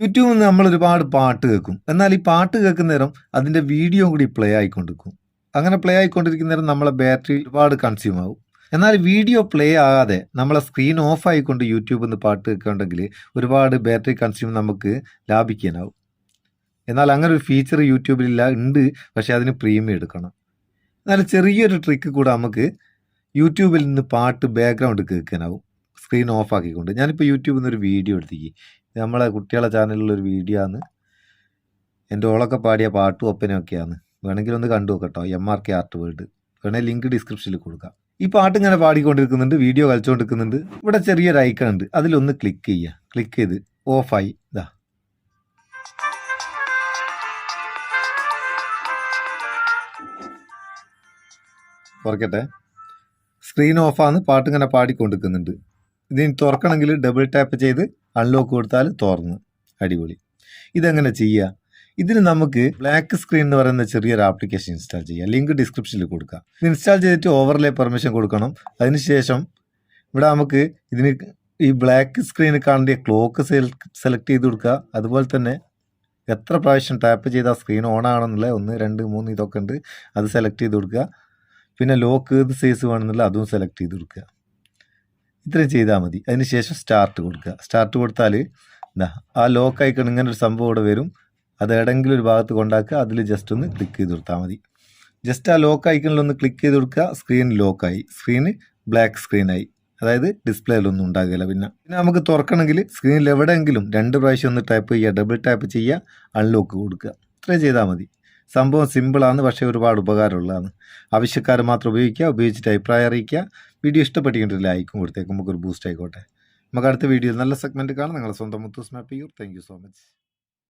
യൂട്യൂബിൽ നിന്ന് നമ്മൾ ഒരുപാട് പാട്ട് കേൾക്കും. എന്നാൽ ഈ പാട്ട് കേൾക്കുന്ന നേരം അതിന്റെ വീഡിയോ കൂടി പ്ലേ ആയിക്കൊണ്ടിരിക്കും. അങ്ങനെ പ്ലേ ആയിക്കൊണ്ടിരിക്കുന്ന നേരം നമ്മളെ ബാറ്ററി ഒരുപാട് കൺസ്യൂം ആവും. എന്നാൽ വീഡിയോ പ്ലേ ആകാതെ നമ്മളെ സ്ക്രീൻ ഓഫ് ആയിക്കൊണ്ട് യൂട്യൂബിൽ നിന്ന് പാട്ട് കേൾക്കുന്നുണ്ടെങ്കിൽ ഒരുപാട് ബാറ്ററി കൺസ്യൂം നമുക്ക് ലാഭിക്കാനാവും. എന്നാൽ അങ്ങനെ ഒരു ഫീച്ചർ യൂട്യൂബിലില്ല ഉണ്ട്. പക്ഷേ അതിന് പ്രീമിയം എടുക്കണം. എന്നാൽ ചെറിയൊരു ട്രിക്ക് കൂടെ നമുക്ക് യൂട്യൂബിൽ നിന്ന് പാട്ട് ബാക്ക്ഗ്രൗണ്ട് കേൾക്കാനാവും. സ്ക്രീൻ ഓഫ് ആക്കിക്കൊണ്ട്. ഞാനിപ്പോൾ യൂട്യൂബിൽ നിന്ന് ഒരു വീഡിയോ എടുത്തേക്ക് ഇത് നമ്മളെ കുട്ടികളെ ചാനലിലൊരു വീഡിയോ ആണ്. എന്റെ ഓളൊക്കെ പാടിയ പാട്ടും ഒപ്പനയൊക്കെയാണ്. വേണമെങ്കിൽ ഒന്ന് കണ്ടു നോക്കട്ടോ. M R K art world വേണേൽ ലിങ്ക് ഡിസ്ക്രിപ്ഷനിൽ കൊടുക്കാം. ഈ പാട്ട് ഇങ്ങനെ പാടിക്കൊണ്ടിരിക്കുന്നുണ്ട് വീഡിയോ കളിച്ചുകൊണ്ടിരിക്കുന്നുണ്ട് ഇവിടെ ചെറിയൊരു ഐക്കൺ ഉണ്ട്. അതിലൊന്ന് ക്ലിക്ക് ചെയ്യുക. ക്ലിക്ക് ചെയ്ത് ഓഫായി ഇതാ തുറക്കട്ടെ സ്ക്രീൻ ഓഫാണ് പാട്ട് ഇങ്ങനെ പാടിക്കൊണ്ടിരിക്കുന്നുണ്ട്. ഇതിന് തുറക്കണമെങ്കിൽ ഡബിൾ ടാപ്പ് ചെയ്ത് അൺലോക്ക് കൊടുത്താൽ തുറന്ന്. അടിപൊളി. ഇതെങ്ങനെ ചെയ്യുക ഇതിന് നമുക്ക് ബ്ലാക്ക് സ്ക്രീൻ എന്ന് പറയുന്ന ചെറിയൊരു ആപ്ലിക്കേഷൻ ഇൻസ്റ്റാൾ ചെയ്യാം. ലിങ്ക് ഡിസ്ക്രിപ്ഷനിൽ കൊടുക്കാം. ഇത് ഇൻസ്റ്റാൾ ചെയ്തിട്ട് ഓവർലേ പെർമിഷൻ കൊടുക്കണം. അതിനുശേഷം ഇവിടെ നമുക്ക് ഇതിന് ഈ ബ്ലാക്ക് സ്ക്രീൻ കാണേണ്ട ക്ലോക്ക് സെലക്ട് ചെയ്ത് കൊടുക്കുക. അതുപോലെ തന്നെ എത്ര പ്രാവശ്യം ടാപ്പ് ചെയ്താൽ സ്ക്രീൻ ഓൺ ആണെന്നുള്ള ഒന്ന് രണ്ട് മൂന്ന് ഇതൊക്കെ ഉണ്ട്. അത് സെലക്ട് ചെയ്ത് കൊടുക്കുക. പിന്നെ ലോക്ക് ഏത് സൈസ് വേണമെന്നുള്ള അതും സെലക്ട് ചെയ്ത് കൊടുക്കുക. ഇത്രയും ചെയ്താൽ മതി. അതിനുശേഷം സ്റ്റാർട്ട് കൊടുക്കുക. സ്റ്റാർട്ട് കൊടുത്താൽ ആ ലോക്ക് ഐക്കൺ ഇങ്ങനെ ഒരു സംഭവം ഇവിടെ വരും. അത് ഏടെങ്കിലും ഒരു ഭാഗത്ത് കൊണ്ടാക്കുക. അതിൽ ജസ്റ്റ് ഒന്ന് ക്ലിക്ക് ചെയ്ത് കൊടുത്താൽ മതി. ജസ്റ്റ് ആ ലോക്ക് ഐക്കണിലൊന്ന് ക്ലിക്ക് ചെയ്ത് കൊടുക്കുക. സ്ക്രീൻ ലോക്കായി സ്ക്രീന് ബ്ലാക്ക് സ്ക്രീനായി അതായത് ഡിസ്പ്ലേയിലൊന്നും ഉണ്ടാകില്ല പിന്നെ. പിന്നെ നമുക്ക് തുറക്കണമെങ്കിൽ സ്ക്രീനിൽ എവിടെയെങ്കിലും രണ്ട് പ്രാവശ്യം ഒന്ന് ടൈപ്പ് ചെയ്യുക ഡബിൾ ടാപ്പ് ചെയ്യുക അൺലോക്ക് കൊടുക്കുക. ഇത്രയും ചെയ്താൽ മതി. സംഭവം സിമ്പിളാണ് പക്ഷേ ഒരുപാട് ഉപകാരമുള്ളതാണ്. ആവശ്യക്കാർ മാത്രം ഉപയോഗിക്കുക ഉപയോഗിച്ചിട്ട് അഭിപ്രായം അറിയിക്കുക. വീഡിയോ ഇഷ്ടപ്പെട്ടിട്ടുണ്ടെങ്കിൽ ലൈക്കും കൊടുത്തേക്കും. നമുക്കൊരു ബൂസ്റ്റ് ആയിക്കോട്ടെ. നമുക്ക് അടുത്ത വീഡിയോ നല്ല സെഗ്മെന്റ് കാണാം. നിങ്ങളെ സ്വന്തം മുത്തൂസ് മാപ്പ് യൂർ താങ്ക് സോ മച്ച്